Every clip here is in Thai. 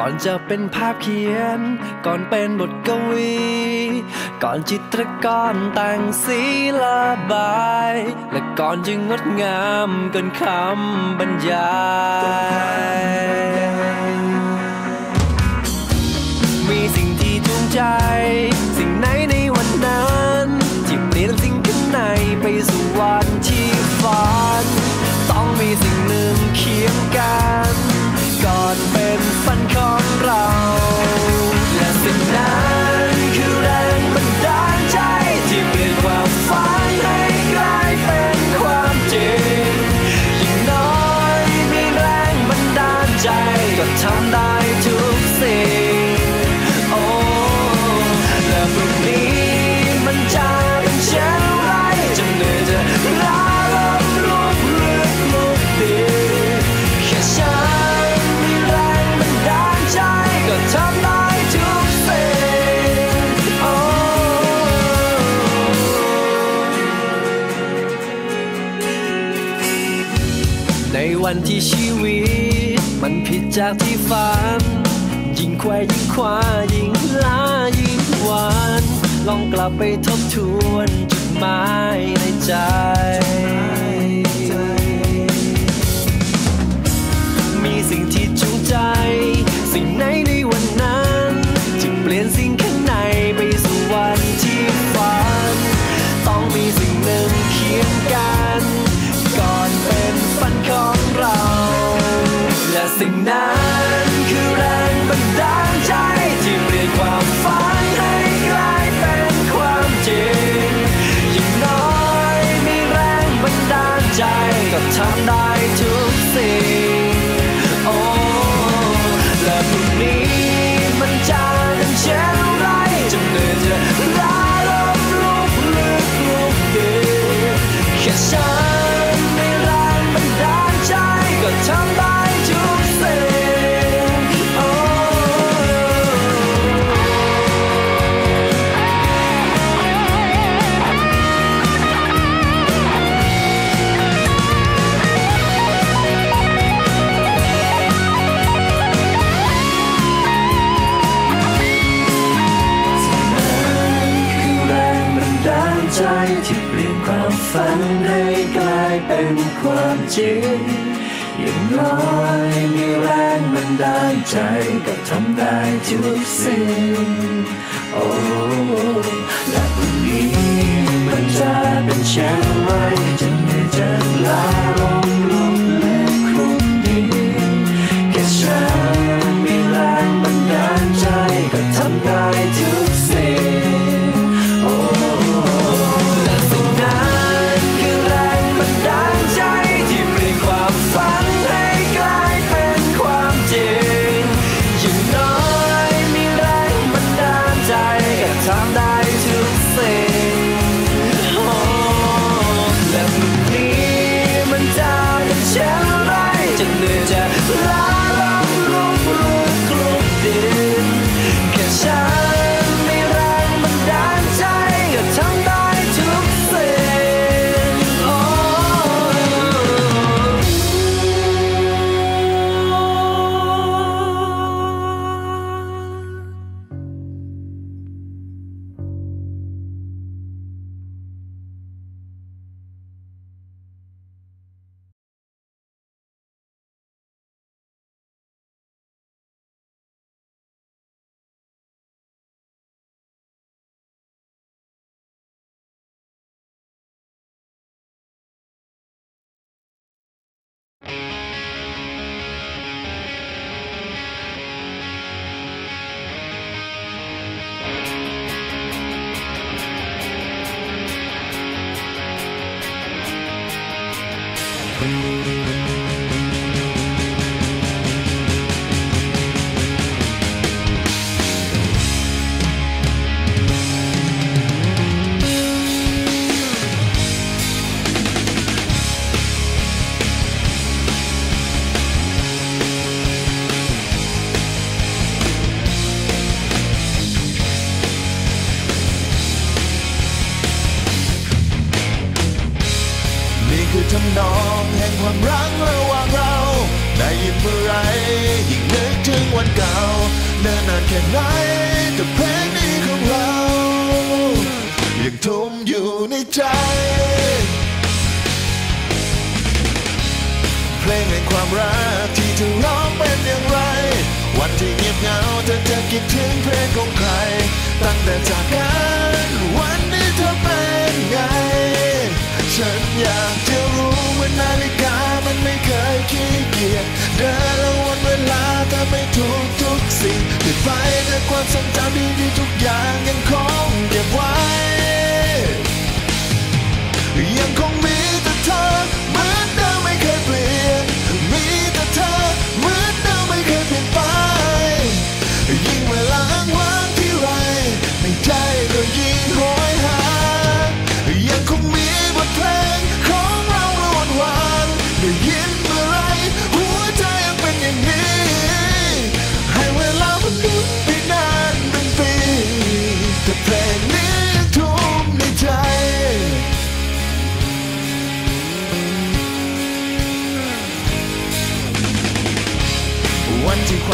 ก่อนจะเป็นภาพเขียน ก่อนเป็นบทกวี ก่อนจิตรกรแต่งสีละบาย และก่อนจะงงดงามเกินคำบรรยาย มีสิ่งที่จูงใจ สิ่งไหนในวันนั้นที่เปลี่ยนสิ่งข้างในไปสู่วันที่ฝัน ต้องมีสิ่งหนึ่งเคียงกัน ก่อนเป็น วันที่ชีวิต มันผิดจากที่ฝัน ยิ่งควายยิ่งคว้ายิ่งลายิ่งหวาน ลองกลับไปทบทวนจุดหมายในใจ ฝันให้กลายเป็นความจริงอย่างน้อยมีแรงมันดาลใจกับทำได้ทุกสิ่งโอ้และวันนี้มันจะเป็นเช่นไร Bye. รักที่เธอร้องเป็นอย่างไร วันที่เงียบเหงาเธอจะคิดถึงเพลงของใคร ตั้งแต่จากกันวันนี้เธอเป็นไง ฉันอยากจะรู้ว่านาฬิกามันไม่เคยขี้เกียจเดินและวันเวลาเธอไม่ถูกทุกสิ่งติดไฟแต่ความทรงจำดีๆทุกอย่างยังคงเก็บไว้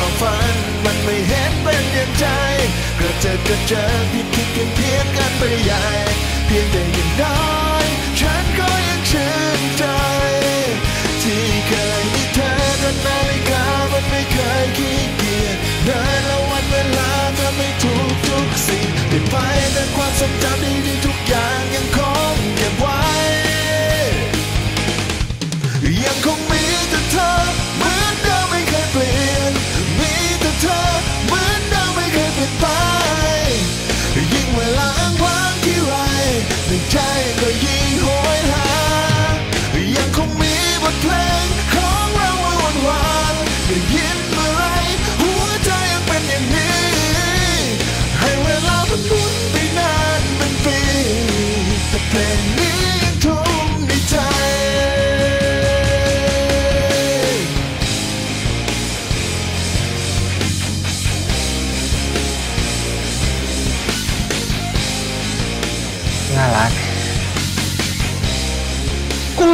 ความฝัน มันไม่เห็นเป็นอย่างใจกระเจิดกระเจิงผิดคิดกันเพียงกันไปใหญ่เพียงแต่ยังน้อยฉันก็ยังชื่นใจ ที่เคยมีเธอแต่นาฬิกามันไม่เคยคิด